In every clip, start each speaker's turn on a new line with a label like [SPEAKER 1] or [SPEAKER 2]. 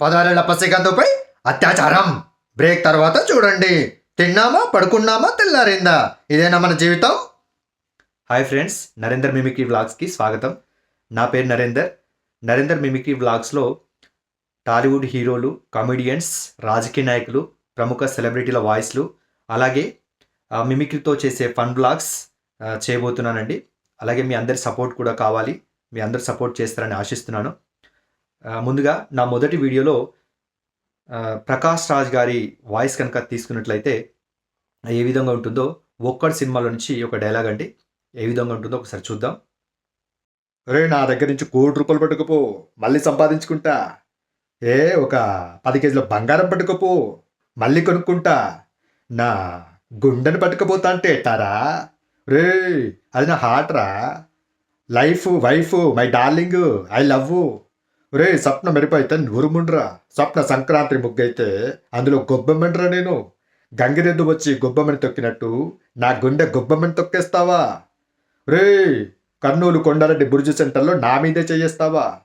[SPEAKER 1] పదారేళ్ళ పసికందుపై అత్యాచారం. బ్రేక్ తర్వాత చూడండి. తిన్నామా? పడుకున్నామా? తెల్లారిందా? ఇదేనా మన జీవితం? హాయ్ ఫ్రెండ్స్ నరేందర్ మిమిక్రీ వ్లాగ్స్కి స్వాగతం. నా పేరు నరేందర్. నరేందర్ మిమిక్రీ వ్లాగ్స్లో టాలీవుడ్ హీరోలు కామెడియన్స్ రాజకీయ నాయకులు ప్రముఖ సెలబ్రిటీల వాయిస్లు అలాగే మిమిక్రీతో చేసే ఫన్ బ్లాగ్స్ చేయబోతున్నానండి. అలాగే మీ అందరి సపోర్ట్ కూడా కావాలి. మీ అందరు సపోర్ట్ చేస్తారని ఆశిస్తున్నాను. ముందుగా నా మొదటి వీడియోలో ప్రకాష్ రాజ్ గారి వాయిస్ కనుక తీసుకున్నట్లయితే ఏ విధంగా ఉంటుందో ఒక్కడి సినిమాలో నుంచి ఒక డైలాగ్ అండి. ఏ విధంగా ఉంటుందో ఒకసారి చూద్దాం. రే నా దగ్గర నుంచి కోటి రూపాయలు పట్టుకుపో మళ్ళీ సంపాదించుకుంటా. ఏ ఒక పది కేజీల బంగారం పట్టుకుపో మళ్ళీ కొనుక్కుంటా. నా గుండెని పట్టుకుపోతా అంటే ఎట్టారా? రే అది నా హార్ట్ రా. Life wife my darling I love రే స్వప్న మెరుపైతే నూరుముండ్రా. స్వప్న సంక్రాంతి ముగ్గైతే అందులో గొబ్బెమ్మండ్రా నేను. గంగిరెద్దు వచ్చి గొబ్బెమ్మని తొక్కినట్టు నా గుండె గొబ్బెమ్మని తొక్కేస్తావా? రే కర్నూలు కొండారెడ్డి బుర్జు సెంటర్లో నా మీదే చేయేస్తావా?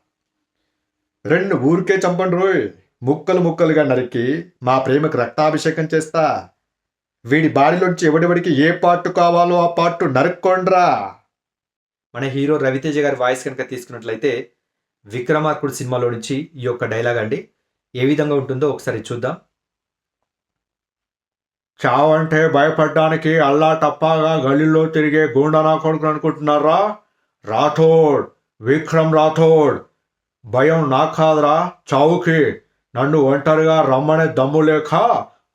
[SPEAKER 1] రెండు ఊరికే చంపండి రోయ్. ముక్కలు ముక్కలుగా నరికి మా ప్రేమకు రక్తాభిషేకం చేస్తా. వీడి బాడీలోంచి ఎవడెవడికి ఏ పార్ట్ కావాలో ఆ పార్ట్ నరుక్కోండ్రా. మన హీరో రవితేజ గారి వాయిస్ కనుక తీసుకున్నట్లయితే విక్రమార్కుడు సినిమాలో నుంచి ఈ యొక్క డైలాగ్ అండి. ఏ విధంగా ఉంటుందో ఒకసారి చూద్దాం. చావంటే భయపడడానికి అల్లా టప్పాగా గల్లీలో తిరిగే గూండానా కొడుకు అనుకుంటున్నారా? రాథోడ్ విక్రమ్ రాథోడ్ భయం నా కాదురా చావుకి. నన్ను ఒంటరిగా రమ్మనే దమ్ము లేక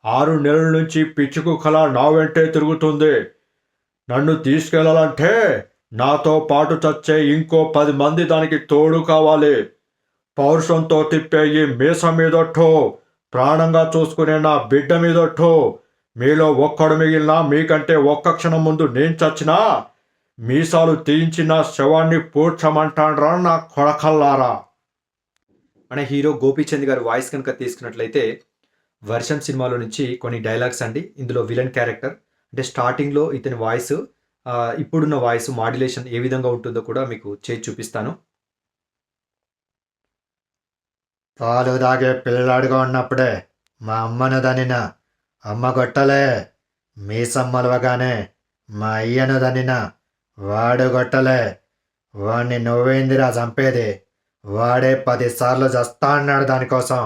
[SPEAKER 1] ఆరు నెలల నుంచి పిచ్చి కుక్కలా నా వెంటే తిరుగుతుంది. నన్ను తీసుకెళ్ళాలంటే నాతో పాటు చచ్చే ఇంకో పది మంది దానికి తోడు కావాలి. పౌరుషంతో తిప్పే ఈ మీస మీదొట్టో ప్రాణంగా చూసుకునే నా బిడ్డ మీదొట్టో మీలో ఒక్కడు మిగిలినా మీకంటే ఒక్క క్షణం ముందు నేను చచ్చినా మీసాలు తీయించిన శవాన్ని పూడ్చమంటాడ్రా నా కొడకల్లారా. మన హీరో గోపీచంద్ గారి వాయిస్ కనుక తీసుకున్నట్లయితే వర్షం సినిమాలో నుంచి కొన్ని డైలాగ్స్ అండి. ఇందులో విలన్ క్యారెక్టర్ అంటే స్టార్టింగ్లో ఇతని వాయిస్ ఇప్పుడున్న వాయిస్ మాడ్యులేషన్ ఏ విధంగా ఉంటుందో కూడా మీకు చేసి చూపిస్తాను. పాలు తాగే పిల్లలాడుగా ఉన్నప్పుడే మా అమ్మను దనిన అమ్మ కొట్టలే మీసమ్మలవగానే మా అయ్యను దనిన వాడు కొట్టలే వాణ్ణి నువ్వేందిరా చంపేది? వాడే పదిసార్లు చస్తా అన్నాడు దానికోసం.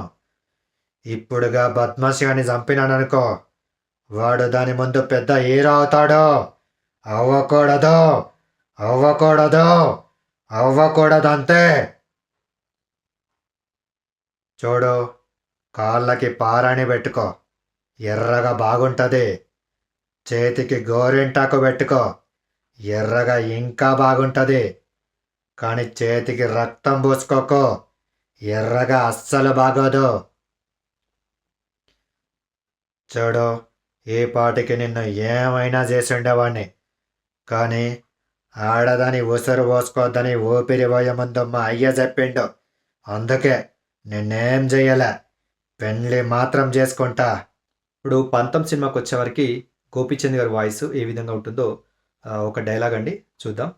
[SPEAKER 1] ఇప్పుడుగా బద్మాషిగాని చంపినాడనుకో వాడు దాని ముందు పెద్ద హీరో అవుతాడో. అవ్వకూడదు. అవ్వకూడదు. అవ్వకూడదంతే. చూడు కాళ్ళకి పారాణి పెట్టుకో. ఎర్రగా బాగుంటుంది. చేతికి గోరింటాకు పెట్టుకో. ఎర్రగా ఇంకా బాగుంటుంది. కానీ చేతికి రక్తం పూసుకోకో. ఎర్రగా అస్సలు బాగోదు. చూడు ఈ పాటికి నిన్ను ఏమైనా చేసి ఉండేవాణ్ణి కానీ ఆడదని ఉసురు పోసుకోద్దని ఊపిరి పోయముందు మా అయ్య చెప్పిండు. అందుకే నిన్నేం చెయ్యలే? పెళ్ళి మాత్రం చేసుకుంటా. ఇప్పుడు పంతం సినిమాకి వచ్చేవరకు గోపీచంద్ గారి వాయిస్ ఏ విధంగా ఉంటుందో ఒక డైలాగ్ అండి చూద్దాం.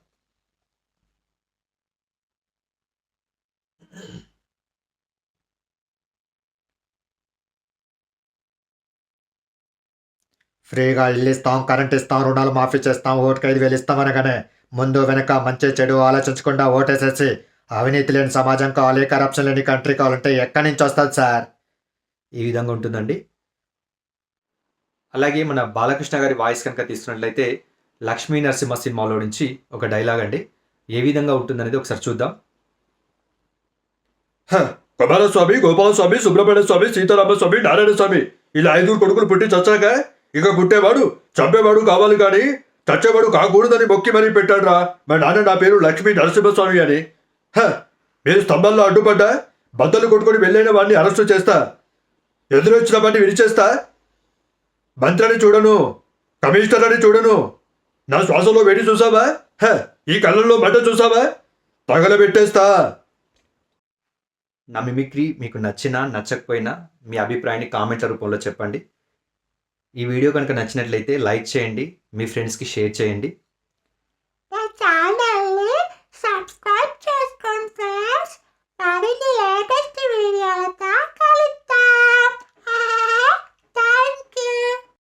[SPEAKER 1] ఫ్రీగా ఇల్లు ఇస్తాం కరెంట్ ఇస్తాం రుణాలు మాఫీ చేస్తాం ఓటుకు ఐదు వేలు ఇస్తాం అనగానే ముందు వెనక మంచి చెడు ఆలోచించకుండా ఓటేసేసి అవినీతి లేని సమాజం కావాలి కరప్షన్ లేని కంట్రీ కావాలంటే ఎక్కడి నుంచి వస్తుంది సార్? ఈ విధంగా ఉంటుందండి. అలాగే మన బాలకృష్ణ గారి వాయిస్ కనుక తీసుకున్నట్లయితే లక్ష్మీ నరసింహ సినిమాలో నుంచి ఒక డైలాగ్ అండి. ఏ విధంగా ఉంటుందనేది ఒకసారి చూద్దాం.
[SPEAKER 2] కుమారస్వామి గోపాలస్వామి సుబ్రహ్మణ్య స్వామి సీతారామ స్వామి నారాయణ స్వామి ఇలా ఐదుగురు కొడుకులు పుట్టి చచ్చాక ఇక పుట్టేవాడు చంపేవాడు కావాలి కానీ చచ్చేవాడు కాకూడదని మొక్కి మరీ పెట్టాడురా. మా నాన్న నా పేరు లక్ష్మీ నరసింహస్వామి అని. హ, మీరు స్తంభంలో అడ్డుపడ్డా బద్దలు కొట్టుకొని వెళ్ళైన వాడిని అరెస్టు చేస్తా. ఎదురొచ్చిన వాడిని విడిచేస్తా? మంత్రిని చూడను కమిషనర్ని చూడను. నా శ్వాసలో వేడి చూసావా? హ, ఈ కళ్ళల్లో మంట చూసావా? తగలబెట్టేస్తా
[SPEAKER 1] నా మిమిక్రీ మీకు నచ్చినా నచ్చకపోయినా మీ అభిప్రాయాన్ని కామెంట్ల రూపంలో చెప్పండి. ఈ వీడియో కనుక నచ్చినట్లయితే లైక్ చేయండి మీ ఫ్రెండ్స్కి షేర్ చేయండి.